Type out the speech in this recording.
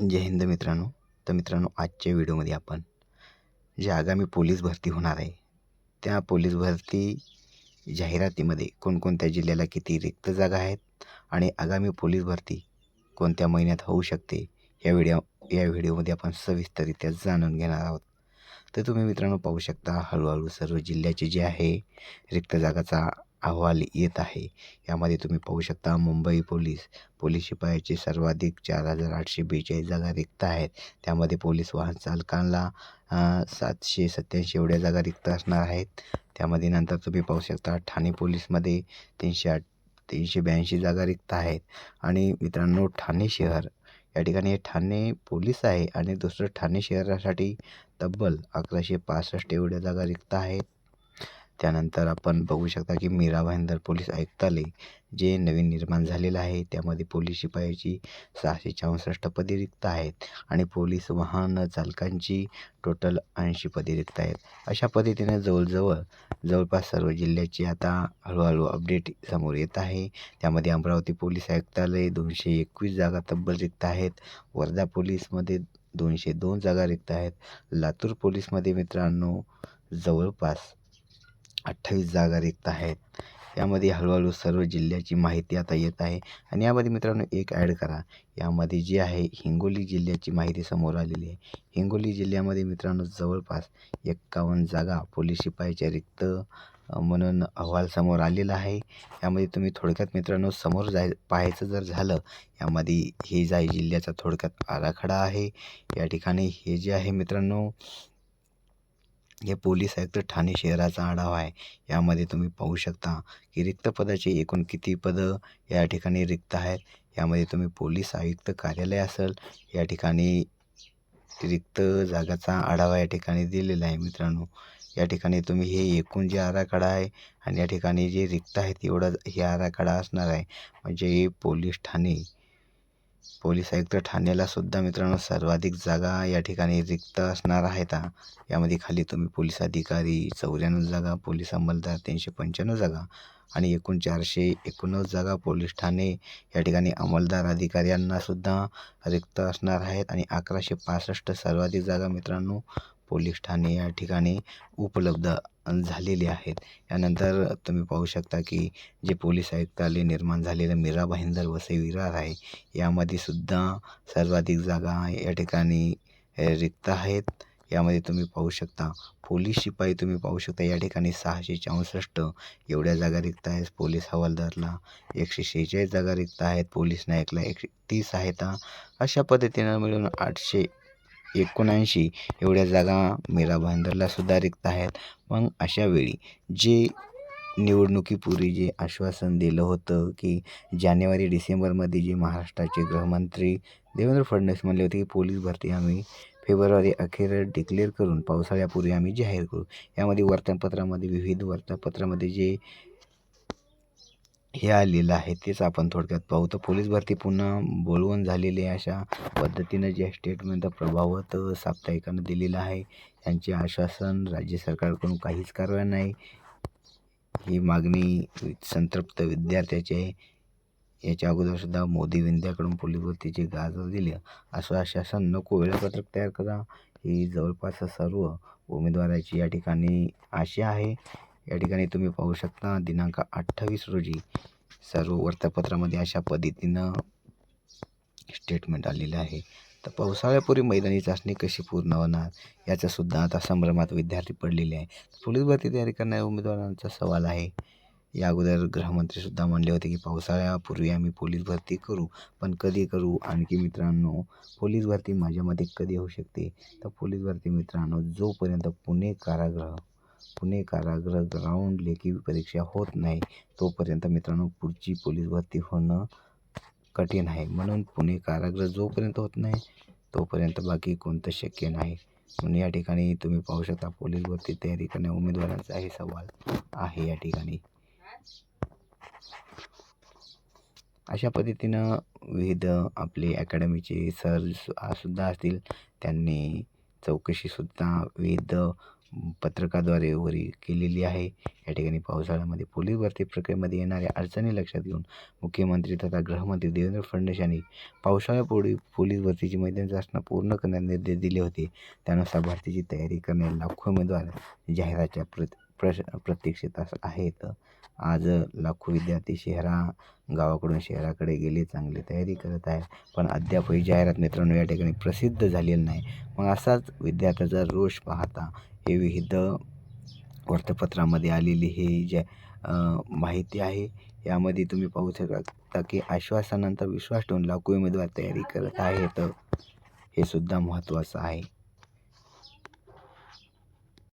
जय हिंद मित्रांनो. तर मित्रांनो आजच्या व्हिडिओमध्ये आपण जे आगामी पोलीस भरती होणार आहे त्या पोलीस भरती जाहिरातीमध्ये कोणकोणत्या जिल्ह्याला किती रिक्त जागा आहेत आणि आगामी पोलीस भरती कोणत्या महिन्यात होऊ शकते या व्हिडिओ या व्हिडिओमध्ये आपण सविस्तरित्या जाणून घेणार आहोत. तर तुम्ही मित्रांनो पाहू शकता हळूहळू सर्व जिल्ह्याचे जे आहे रिक्त जागाचा अहवाल येत आहे. यामध्ये तुम्ही पाहू शकता मुंबई पोलीस पोलीस शिपायाचे सर्वाधिक चार हजार आठशे बेचाळीस जागा रिक्त आहेत. त्यामध्ये पोलीस वाहन चालकांना सातशे सत्याऐंशी एवढ्या जागा रिक्त असणार आहेत. त्यामध्ये नंतर तुम्ही पाहू शकता ठाणे पोलीसमध्ये तीनशे आठ तीनशे ब्याऐंशी जागा रिक्त आहेत. आणि मित्रांनो ठाणे शहर या ठिकाणी ठाणे पोलीस आहे आणि दुसरं ठाणे शहरासाठी तब्बल अकराशे पासष्ट एवढ्या जागा रिक्त आहेत. त्यानंतर आपण बघू शकता की मीरा भाईंदर पोलीस आयुक्तालय जे नवीन निर्माण झालेलं आहे त्यामध्ये पोलीस शिपायाची सहाशे चौसष्ट पदे रिक्त आहेत आणि पोलीस वाहन चालकांची टोटल ऐंशी पदे रिक्त आहेत. अशा पद्धतीने जवळजवळ जवळपास सर्व जिल्ह्याची आता हळूहळू अपडेट समोर येत आहे. त्यामध्ये अमरावती पोलीस आयुक्तालय दोनशे एकवीस जागा तब्बल रिक्त आहेत. वर्धा पोलीसमध्ये दोनशे दोन जागा रिक्त आहेत. लातूर पोलीसमध्ये मित्रांनो जवळपास अठ्ठावीस जागा रिक्त आहेत. यामध्ये हळूहळू सर्व जिल्ह्याची माहिती आता येत आहे. आणि यामध्ये मित्रांनो एक ॲड करा. यामध्ये जी आहे हिंगोली जिल्ह्याची माहिती समोर आलेली आहे. हिंगोली जिल्ह्यामध्ये मित्रांनो जवळपास एक्कावन्न जागा पोलीस शिपायाच्या रिक्त म्हणून अहवाल समोर आलेला आहे. यामध्ये तुम्ही थोडक्यात मित्रांनो समोर जाय पाहायचं जर झालं यामध्ये हे जाय जिल्ह्याचा थोडक्यात आराखडा आहे. या ठिकाणी हे जे आहे मित्रांनो हे पोलीस आयुक्त ठाणे शहराचा आढावा आहे. यामध्ये तुम्ही पाहू शकता की रिक्त पदाचे एकूण किती पदं या ठिकाणी रिक्त आहेत? यामध्ये तुम्ही पोलीस आयुक्त कार्यालय असेल या ठिकाणी रिक्त जागाचा आढावा या ठिकाणी दिलेला आहे मित्रांनो. या ठिकाणी तुम्ही हे एकूण जे आराखडा आहे आणि या ठिकाणी जे रिक्त आहेत एवढा हे आराखडा असणार आहे. म्हणजे पोलीस ठाणे पोलीस आयुक्त ठाण्याला सुद्धा मित्रांनो सर्वाधिक जागा या ठिकाणी रिक्त असणार आहेत. यामध्ये खाली तुम्ही पोलीस अधिकारी चौऱ्याण्णव जागा पोलीस अंमलदार तीनशे पंच्याण्णव जागा आणि एकूण चारशे एकोणनव्वद जागा पोलीस ठाणे या ठिकाणी अंमलदार अधिकाऱ्यांनासुद्धा रिक्त असणार आहेत. आणि अकराशे पासष्ट सर्वाधिक जागा मित्रांनो पोलीस ठाणे या ठिकाणी उपलब्ध झालेले आहेत. यानंतर तुम्ही पाहू शकता की जे पोलीस आयुक्तालय निर्माण झालेलं मीरा भाईंदर वसई विरार आहे यामध्ये सुद्धा सर्वाधिक जागा या ठिकाणी रिक्त आहेत. यामध्ये तुम्ही पाहू शकता पोलीस शिपाई तुम्ही पाहू शकता या ठिकाणी सहाशे चौसष्ट एवढ्या जागा रिक्त आहेत. पोलीस हवालदारला एकशे शेहेचाळीस जागा रिक्त आहेत. पोलीस नायकला एकशे तीस आहेत. अशा पद्धतीनं मिळून आठशे एकोणऐंशी एवढ्या जागा मीरा भाईंदरला सुद्धा रिक्त आहेत मग अशावेळी जे निवडणुकीपूर्वी जे आश्वासन दिलं होतं की जानेवारी डिसेंबरमध्ये जे महाराष्ट्राचे गृहमंत्री देवेंद्र फडणवीस म्हणले होते की पोलीस भरती आम्ही फेब्रुवारी अखेर डिक्लेअर करून पावसाळ्यापूर्वी आम्ही जाहीर करू. यामध्ये वर्तमानपत्रामध्ये विविध वर्तमानपत्रामध्ये जे हे आलेलं आहे तेच आपण थोडक्यात पाहू. तर पोलीस भरती पुन्हा बोलवून झालेली आहे. अशा पद्धतीनं जे स्टेटमेंट प्रभावत साप्ताहिकानं दिलेलं आहे. यांचे आश्वासन राज्य सरकारकडून काहीच कारवाई नाही. ही मागणी संतृप्त विद्यार्थ्याची आहे. याच्या अगोदरसुद्धा मोदी विंध्याकडून पोलीस भरतीचे गाजर दिले. असं आश्वासन नको वेळापत्रक तयार करा. ही जवळपास सर्व उमेदवाराची या ठिकाणी आशा आहे. या ठिकाणी तुम्ही पाहू शकता दिनांक अठ्ठावीस रोजी सर्व वृत्तपत्रामध्ये अशा पद्धतीनं स्टेटमेंट आलेलं आहे. तर पावसाळ्यापूर्वी मैदानी चाचणी कशी पूर्ण होणार याचासुद्धा आता संभ्रमात विद्यार्थी पडलेले आहे पोलीस भरती तयारी करणाऱ्या उमेदवारांचा सवाल आहे. या अगोदर गृहमंत्रीसुद्धा म्हणले होते की पावसाळ्यापूर्वी आम्ही पोलीस भरती करू पण कधी करू? आणखी मित्रांनो पोलीस भरती माझ्यामध्ये कधी होऊ शकते? तर पोलीस भरती मित्रांनो जोपर्यंत पुणे कारागृह पुणे कारागृह ग्राउंड लेखी परीक्षा होत नाही तोपर्यंत मित्रांनो पुढची पोलीस भरती होणं कठीण आहे. म्हणून पुणे कारागृह जोपर्यंत होत नाही तोपर्यंत बाकी कोणतं शक्य नाही. म्हणून या ठिकाणी तुम्ही पाहू शकता पोलीस भरती तयारी करण्या उमेदवारांचा हे सवाल आहे या ठिकाणी. अशा पद्धतीनं विविध आपले अकॅडमीचे सर सुद्धा असतील. त्यांनी चौकशीसुद्धा विविध पत्रकाद्वारे वरी केलेली आहे. या ठिकाणी पावसाळ्यामध्ये पोलीस भरती प्रक्रियेमध्ये येणाऱ्या अडचणी लक्षात घेऊन मुख्यमंत्री तथा गृहमंत्री देवेंद्र फडणवीस यांनी पावसाळ्यापूर्वी पोलीस भरतीची मैदानी चाचण्या पूर्ण करण्यात निर्देश दिले होते. त्यानुसार भरतीची तयारी करणारे लाखो उमेदवार जाहिराच्या प्रत प्रश प्रतीक्षेत आहेत. आज लाखो विद्यार्थी शहरा गावाकडून शहराकडे गेले चांगली तयारी करत आहे पण अद्यापही जाहिरात मित्रांनो या ठिकाणी प्रसिद्ध झालेली नाही. मग असाच विद्यार्थ्याचा रोष पाहता हे विविध वृत्तपत्रामध्ये आलेली हे जे माहिती आहे यामध्ये तुम्ही पाहू शकता की आश्वासनांचा विश्वास ठेवून लाखो उमेदवार तयारी करत आहेत. हे सुद्धा महत्त्वाचं आहे.